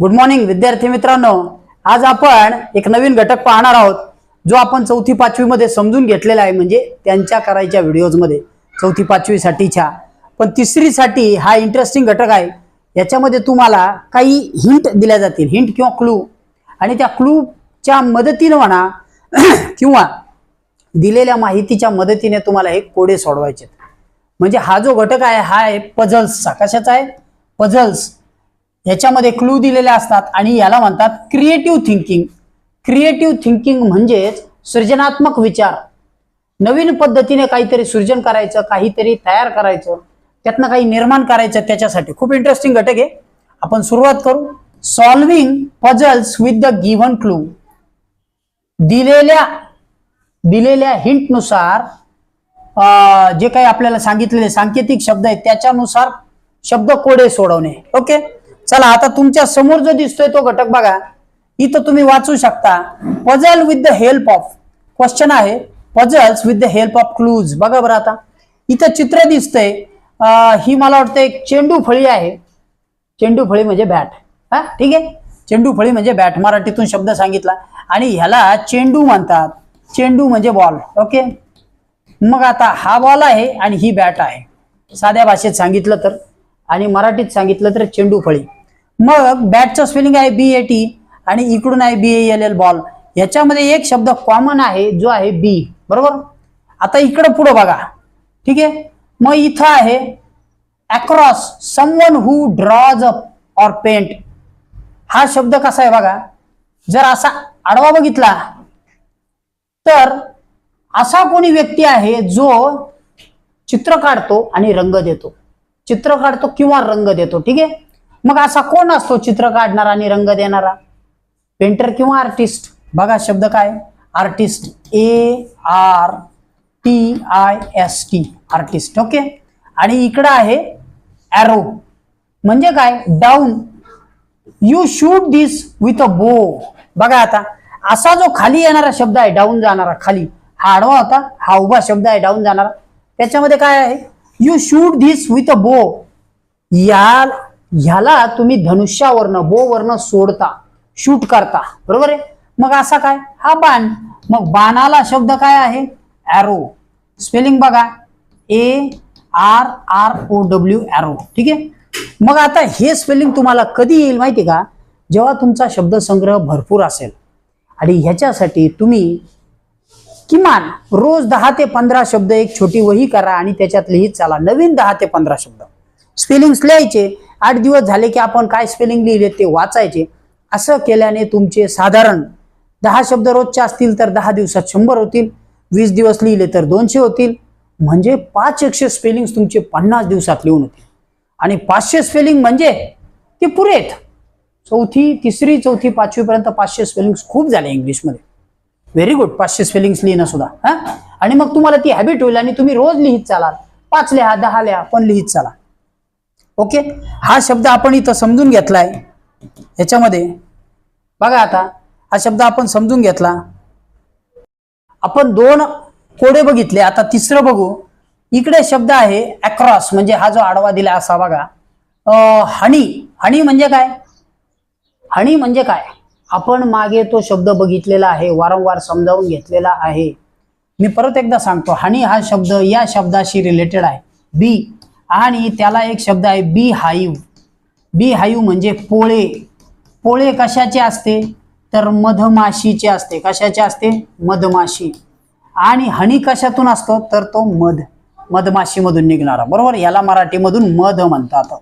Good morning विद्यार्थी मित्रांनो. आज आपण एक नवीन घटक पाहणार आहोत जो आपण चौथी पाचवी मध्ये समजून घेतलेला आहे म्हणजे त्यांच्या करायच्या व्हिडिओजमध्ये चौथी पाचवी साठीच्या पण तिसरी साठी हा इंटरेस्टिंग घटक आहे. याच्यामध्ये तुम्हाला काही हिंट दिल्या जातील. हिंट किंवा क्लू आणि त्या क्लूच्या मदतीनं म्हणा किंवा दिलेल्या माहितीच्या मदतीने तुम्हाला हे कोडे सोडवायचे म्हणजे हा जो घटक आहे हा आहे पझल्सचा कशाचा आहे? पझल्स याच्यामध्ये क्लू दिलेले असतात आणि याला म्हणतात क्रिएटिव्ह थिंकिंग क्रिएटिव्ह थिंकिंग म्हणजेच सृजनात्मक विचार. नवीन पद्धतीने काहीतरी सृजन करायचं काहीतरी तयार करायचं त्यातनं काही निर्माण करायचं त्याच्यासाठी. खूप इंटरेस्टिंग घटक आहे. आपण सुरुवात करू. Solving puzzles with the given clue दिलेल्या दिलेल्या हिंटनुसार जे काही आपल्याला सांगितलेले सांकेतिक शब्द आहेत त्याच्यानुसार शब्द कोडे सोडवणे. ओके? चला आता तुमच्यासमोर जो दिसतोय तो घटक बघा. इथं तुम्ही वाचू शकता puzzle with the help of question आहे puzzles with the help of clues बघा बरं आता. इथं चित्र दिसतंय ही मला वाटतं एक चेंडू फळी आहे. चेंडू फळी म्हणजे बॅट हा ठीक आहे? चेंडू फळी म्हणजे बॅट मराठीतून शब्द सांगितला. आणि ह्याला चेंडू म्हणतात. चेंडू म्हणजे बॉल ओके मग आता हा बॉल आहे आणि ही बॅट आहे. साध्या भाषेत सांगितलं तर. आणि मराठीत सांगितलं तर चेंडू फळी. मग बॅटचं स्पेलिंग आहे बी ए टी आणि इकडून आहे बी एल एल बॉल याच्यामध्ये एक शब्द कॉमन आहे जो आहे बी बरोबर? आता इकडं पुढं बघा. ठीक आहे? मग इथं आहे across someone who draws up or paint हा शब्द कसा आहे बघा? जर असा आडवा बघितला तर असा कोणी व्यक्ती आहे जो चित्र काढतो आणि रंग देतो. चित्र काढतो किंवा रंग देतो. ठीक आहे? मग असा कोण असतो चित्र काढणारा आणि रंग देणारा? पेंटर किंवा आर्टिस्ट? बघा शब्द काय? Artist A R T I S T. Artist okay? आणि इकडं आहे ॲरो म्हणजे काय? Down you shoot this with a bow बघा आता असा जो खाली येणारा शब्द आहे डाऊन जाणारा खाली हा आडवा होता हा उभा शब्द आहे डाऊन जाणारा. त्याच्यामध्ये काय आहे? You shoot this with a bow या ह्याला तुम्ही धनुष्यावरनं बोवरनं सोडता शूट करता. बरोबर आहे? मग असा काय? हा बाण. मग बाणाला शब्द काय आहे? ॲरो स्पेलिंग बघा. A R R O W arrow ठीक आहे? मग आता हे स्पेलिंग तुम्हाला कधी येईल माहिती का? जेव्हा तुमचा शब्दसंग्रह भरपूर असेल. आणि ह्याच्यासाठी तुम्ही किमान रोज दहा ते पंधरा शब्द एक छोटी वही करा आणि त्याच्यात लिहित चाला. नवीन दहा ते पंधरा शब्द. स्पेलिंग्स लिहायचे. आठ दिवस झाले की आपण काय स्पेलिंग लिहिले ते वाचायचे. असं केल्याने तुमचे साधारण दहा शब्द रोजचे असतील तर दहा दिवसात शंभर होतील. वीस दिवस लिहिले तर दोनशे होतील. म्हणजे पाच एकशे स्पेलिंग तुमचे पन्नास दिवसात लिहून होतील. आणि पाचशे स्पेलिंग म्हणजे ते पुरेत चौथी तिसरी चौथी पाचवीपर्यंत पाचशे स्पेलिंग्स खूप झाले इंग्लिशमध्ये व्हेरी गुड पाचशे स्पेलिंग्स लिहिणं सुद्धा हा? आणि मग तुम्हाला ती हॅबिट होईल आणि तुम्ही रोज लिहित चालाल. पाच लिहा दहा लिहा पण लिहित चाला ओके? हा शब्द आपण इथं समजून घेतलाय. ह्याच्यामध्ये बघा आता हा शब्द आपण समजून घेतला. आपण दोन कोडे बघितले आता तिसरं बघू. इकडे शब्द आहे अक्रॉस म्हणजे हा जो आडवा दिला असा बघा. हणी हनी म्हणजे काय? हणी म्हणजे काय? आपण मागे तो शब्द बघितलेला आहे वारंवार समजावून घेतलेला आहे. मी परत एकदा सांगतो हणी हा शब्द या शब्दाशी रिलेटेड आहे. बी आणि त्याला एक शब्द आहे बी हाईव बी हाईव म्हणजे पोळे. पोळे कशाचे असते? तर मधमाशीचे असते. कशाचे असते? मधमाशी. आणि हनी कशातून असतो? तर तो मध. मधमाशीमधून निघणारा. बरोबर? याला मराठीमधून मध म्हणतात.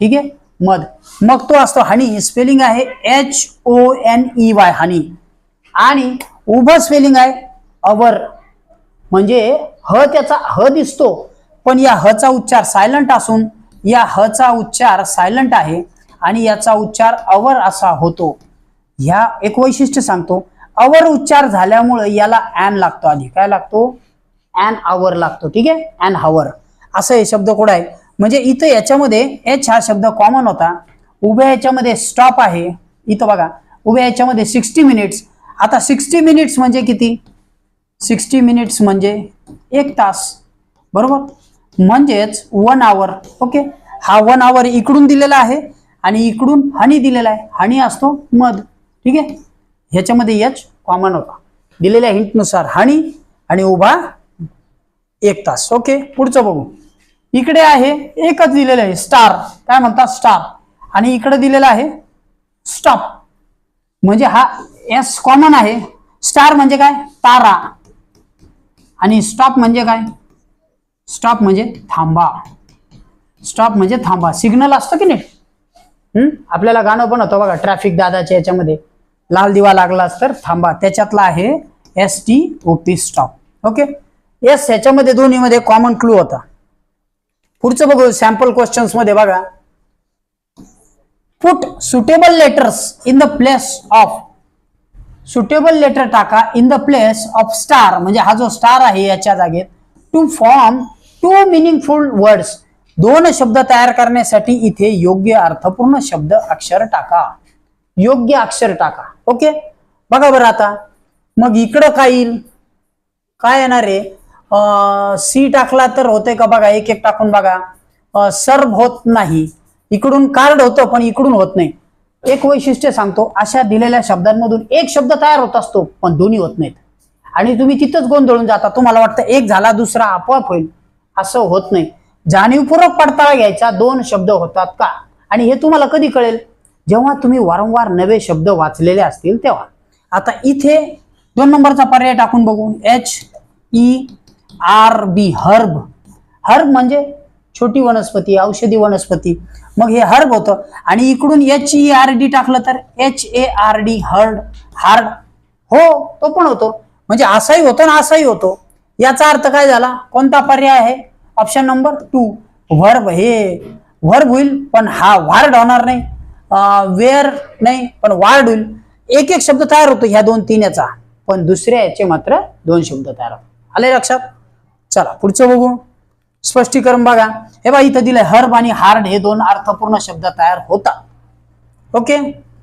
ठीक आहे? मध. मग तो असतो हनी. स्पेलिंग आहे H O N E Y honey. आणि उभं स्पेलिंग आहे अवर. म्हणजे ह त्याचा ह दिसतो. पण या हचा उच्चार सायलंट असून या हचा उच्चार सायलंट आहे आणि याचा उच्चार अवर असा होतो. ह्या एक वैशिष्ट्य सांगतो. अवर उच्चार झाल्यामुळे याला ॲन लागतो आधी. काय लागतो? ॲन आवर लागतो. ठीक आहे? ॲन हवर असं हे शब्द कोड आहे? म्हणजे इथं याच्यामध्ये एच हा शब्द कॉमन होता. उभ्या याच्यामध्ये स्टॉप आहे. इथं बघा. उभ्या याच्यामध्ये सिक्स्टी मिनिट्स आता सिक्स्टी मिनिट्स म्हणजे किती? सिक्स्टी मिनिट्स म्हणजे एक तास. बरोबर? म्हणजेच वन आवर ओके हा वन आवर इकडून दिलेला आहे आणि इकडून हनी दिलेला आहे. हनी असतो मध ठीक आहे? ह्याच्यामध्ये यच कॉमन होता. दिलेल्या हिंटनुसार हनी आणि उभा एक तास ओके पुढचं बघू. इकडे आहे एकच दिलेलं आहे स्टार काय म्हणतात स्टार आणि इकडे दिलेलं आहे स्टॉप म्हणजे हा एस कॉमन आहे. स्टार म्हणजे काय? तारा. आणि स्टॉप म्हणजे काय? स्टॉप म्हणजे थांबा. स्टॉप म्हणजे थांबा. सिग्नल असतं की नाही? हम्म? आपल्याला गाणं पण होतं बघा ट्रॅफिक दादाच्या याच्यामध्ये. लाल दिवा लागलाच तर थांबा. त्याच्यातला आहे S T O P stop okay yes याच्यामध्ये दोन्हीमध्ये कॉमन क्लू होता. पुढचं बघू सॅम्पल क्वेश्चन्समध्ये बघा. Put suitable letters in the place of suitable letter टाका in the place of star म्हणजे हा जो स्टार आहे याच्या जागेत. To form two meaningful words दोन शब्द तयार करण्यासाठी इथे योग्य अर्थपूर्ण शब्द अक्षर टाका. योग्य अक्षर टाका. ओके बघा बरं आता. मग इकडं काय येईल? काय येणार आहे? सी टाकला तर होते का बघा? एक एक टाकून बघा. सर्व होत नाही. इकडून कार्ड होतं पण इकडून होत नाही. एक वैशिष्ट्य सांगतो. अशा दिलेल्या शब्दांमधून एक शब्द तयार होत असतो पण दोन्ही होत नाहीत. आणि तुम्ही तिथंच गोंधळून जाता. तुम्हाला वाटतं एक झाला दुसरा आपोआप होईल. असं होत नाही. जाणीवपूर्वक पडताळा घ्यायचा दोन शब्द होतात का? आणि हे तुम्हाला कधी कळेल? जेव्हा तुम्ही वारंवार नवे शब्द वाचलेले असतील तेव्हा. आता इथे दोन नंबरचा पर्याय टाकून बघू. H E R B herb herb म्हणजे छोटी वनस्पती औषधी वनस्पती. मग हे हर्ब होतं. आणि इकडून एच ई आर डी टाकलं तर H A R D heard hard हो तो पण होतो. म्हणजे असाही होतो ना असाही होतो. याचा अर्थ काय झाला? कोणता पर्याय आहे? ऑप्शन नंबर टू व्हर्ब हे व्हर्ब होईल पण हा वार्ड होणार नाही. वेअर नाही पण वार्ड होईल. एक एक शब्द तयार होतो ह्या दोन तीन याचा पण दुसऱ्या याचे मात्र दोन शब्द तयार होतो आले लक्षात? चला पुढचं बघू. स्पष्टीकरण बघा. हे बा इथं दिलंय हर्ब आणि हार्ड हे दोन अर्थपूर्ण शब्द तयार होतात. ओके?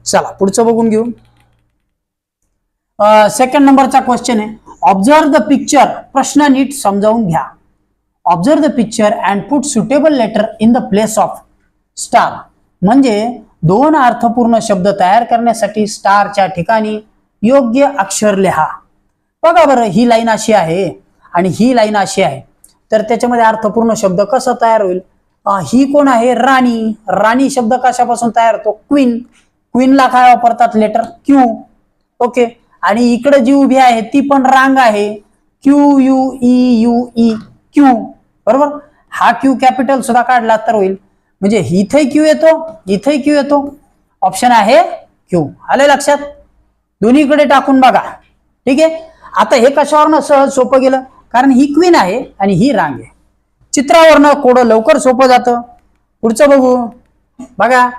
चला पुढचं बघून घेऊ. सेकंड नंबरचा क्वेश्चन आहे. ऑब्झर्व द पिक्चर प्रश्न नीट समजावून घ्या. Observe the picture and put suitable letter in the place of star म्हणजे दोन अर्थपूर्ण शब्द तयार करण्यासाठी स्टारच्या ठिकाणी योग्य अक्षर लिहा. बघा बरं ही लाईन अशी आहे आणि ही लाईन अशी आहे. तर त्याच्यामध्ये अर्थपूर्ण शब्द कसा तयार होईल? ही कोण आहे? राणी. राणी शब्द कशापासून तयार होतो? क्वीन क्वीनला काय वापरतात? लेटर क्यू ओके आणि इकडे जी उभी आहे ती पण रांग आहे. Q U E U E Q बरोबर? हा क्यू कॅपिटल सुद्धा काढला तर होईल. म्हणजे इथे क्यू येतो इथे क्यू येतो. ऑप्शन आहे क्यू आले लक्षात? दोन्हीकडे टाकून बघा. ठीक आहे? आता हे कशावरनं सहज सोपं गेलं? कारण ही क्वीन आहे आणि ही रांग आहे. चित्रावरनं कोडं लवकर सोपं जातं. पुढचं बघू. बघा.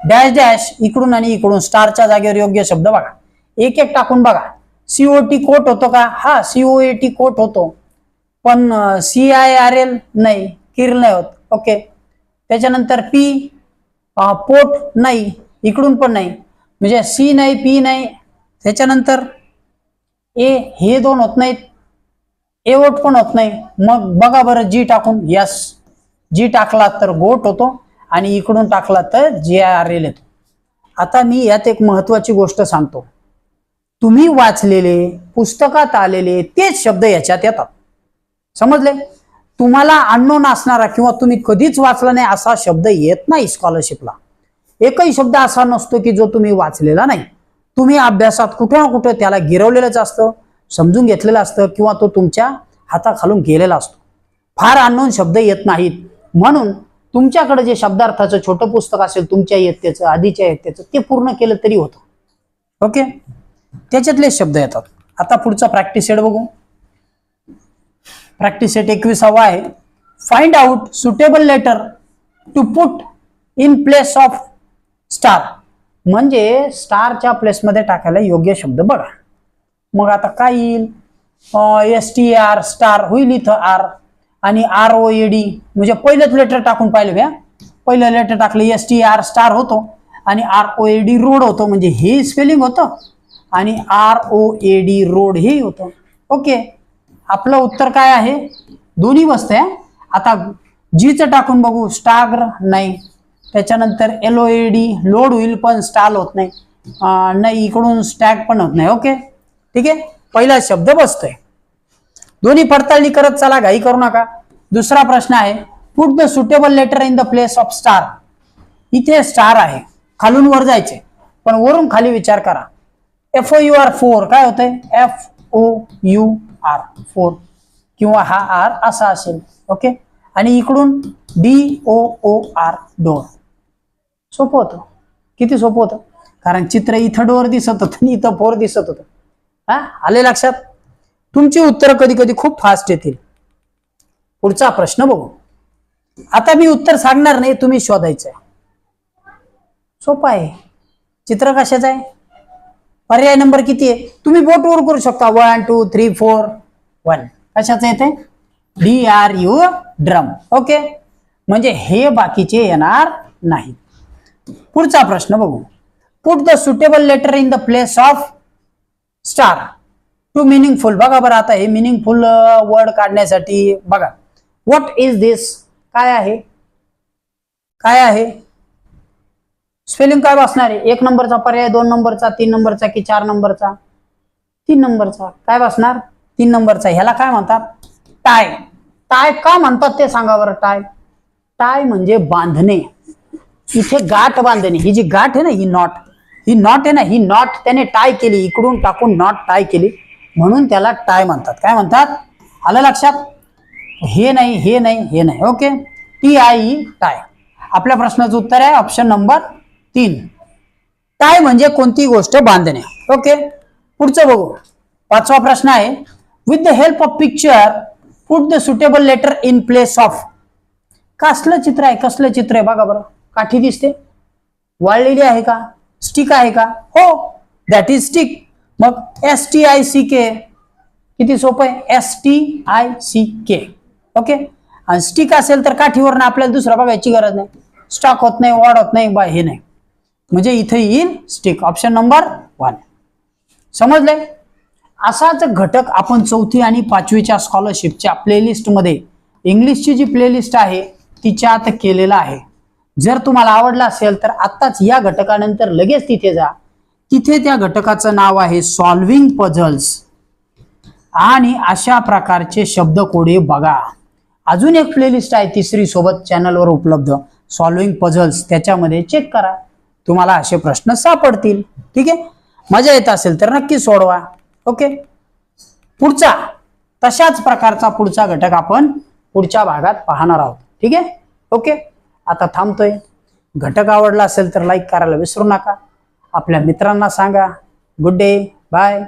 डॅश डॅश इकडून आणि इकडून. स्टारच्या जागेवर योग्य शब्द बघा. एक एक टाकून बघा. सीओटी कोट होतो का? हा सीओ ए टी कोट होतो. पण सी आय आर एल नाही किर नाही होत. ओके त्याच्यानंतर पी पोट नाही इकडून पण नाही. म्हणजे सी नाही पी नाही. त्याच्यानंतर ए हे दोन होत नाहीत. ए वोट पण होत नाही. मग बघा बरं जी टाकून. यस जी टाकला तर गोट होतो आणि इकडून टाकला तर जे आर एल येतो. आता मी यात एक महत्वाची गोष्ट सांगतो. तुम्ही वाचलेले पुस्तकात आलेले तेच शब्द याच्यात येतात. समजले? तुम्हाला अननोन असणारा किंवा तुम्ही कधीच वाचला नाही असा शब्द येत नाही स्कॉलरशिपला एकही शब्द असा नसतो की जो तुम्ही वाचलेला नाही. तुम्ही अभ्यासात कुठं ना कुठं त्याला गिरवलेलंच असतं समजून घेतलेलं असतं किंवा तो तुमच्या हाताखालून गेलेला असतो. फार अननोन शब्द येत नाहीत. म्हणून तुमच्याकडे जे शब्दार्थाचं छोटं पुस्तक असेल तुमच्या इयत्तेचं आधीच्या इयत्तेचं ते पूर्ण केलं तरी होतं. ओके? त्याच्यातले शब्द येतात. आता पुढचा प्रॅक्टिस सेट बघू. प्रॅक्टिस सेट एकविसावा आहे. Find out suitable letter to put in place of star म्हणजे स्टारच्या प्लेसमध्ये टाकायला योग्य शब्द बघा. मग आता काय येईल? एस टी आर स्टार होईल इथं आर आणि आर ओ ए डी म्हणजे पहिलंच लेटर टाकून पाहिलं भ्या पहिलं लेटर टाकलं एस टी आर स्टार होतो. आणि R O A D road होतो. म्हणजे हे स्पेलिंग होतं. आणि R O A D road हे होतं. ओके आपलं उत्तर काय आहे? दोन्ही बसतंय आता जीचं टाकून बघू. स्टाग्र नाही. त्याच्यानंतर L O A D load होईल पण स्टाल होत नाही. नाही इकडून स्टॅग पण होत नाही. ओके ठीक आहे? पहिला शब्द बसतोय. दोन्ही पडताळणी करत चला घाई करू नका. दुसरा प्रश्न आहे. Put the suitable letter in the place of star इथे स्टार आहे. खालून वर जायचे. पण वरून खाली विचार करा. F O U R four काय होतंय? F O U R four किंवा हा आर असा असेल ओके आणि इकडून D O O R door सोपं होतं. किती सोपं होतं? कारण चित्र इथं डोर दिसत होतं आणि इथं फोर दिसत होतं. हा? आले लक्षात? तुमची उत्तरं कधी कधी खूप फास्ट येतील. पुढचा प्रश्न बघू. आता मी उत्तर सांगणार नाही तुम्ही शोधायचं आहे सोपं आहे. चित्र कशाचं आहे? पर्याय नंबर किती आहे? तुम्ही बोटवर करू शकता. One two three four one कशाचं येते D R U drum okay म्हणजे हे बाकीचे येणार नाही. पुढचा प्रश्न बघू. Put the suitable letter in the place of star to meaningful बघा बरं आता हे मिनिंगफुल वर्ड काढण्यासाठी बघा. व्हॉट इज दिस काय आहे? काय आहे? स्पेलिंग काय बसणार आहे? एक नंबरचा पर्याय दोन नंबरचा तीन नंबरचा की चार नंबरचा? तीन नंबरचा. काय बसणार? तीन नंबरचा. ह्याला काय म्हणतात? टाय. टाय का म्हणतात ते सांगा बरं टाय. टाय म्हणजे बांधणे. इथे गाठ बांधणे. ही जी गाठ आहे ना ही नॉट. ही नॉट आहे ना ही नॉट त्याने टाय केली. इकडून टाकून नॉट टाय केली. म्हणून त्याला टाय म्हणतात. काय म्हणतात? आलं लक्षात? हे नाही हे नाही हे नाही. Okay? T I E tie. आपल्या प्रश्नाचं उत्तर आहे ऑप्शन नंबर तीन. टाय म्हणजे कोणती गोष्ट बांधणे? ओके? पुढचं बघू. पाचवा प्रश्न आहे. With the help of picture put the suitable letter in place of कसलं चित्र आहे? कसलं चित्र आहे? बघा बरं. काठी दिसते. वाळलेली आहे का? स्टिक आहे का? हो. दॅट इज स्टिक मग S T I C K किती सोपं आहे? S T I C K okay? आणि स्टिक असेल तर काठीवरनं आपल्याला दुसरा बघायची गरज नाही. स्टॉक होत नाही वाढ होत नाही बा हे नाही. म्हणजे इथे येईल स्टिक ऑप्शन नंबर वन समजले असाच घटक आपण चौथी आणि पाचवीच्या स्कॉलरशिपच्या प्लेलिस्टमध्ये इंग्लिशची जी प्लेलिस्ट आहे तिच्यात केलेला आहे. जर तुम्हाला आवडला असेल तर आत्ताच या घटकानंतर लगेच तिथे जा. तिथे त्या घटकाचं नाव आहे सॉल्विंग पझल्स आणि अशा प्रकारचे शब्द कोडे बघा. अजून एक प्लेलिस्ट आहे तिसरी सोबत चॅनलवर उपलब्ध. सॉल्विंग पझल्स त्याच्यामध्ये चेक करा. तुम्हाला असे प्रश्न सापडतील. ठीक आहे? मजा येत असेल तर नक्की सोडवा. ओके? पुढचा. तशाच प्रकारचा पुढचा घटक आपण पुढच्या भागात पाहणार आहोत. ठीक आहे? ओके? आता थांबतोय. घटक आवडला असेल तर लाईक करायला विसरू नका. आपल्या मित्रांना सांगा. Good day bye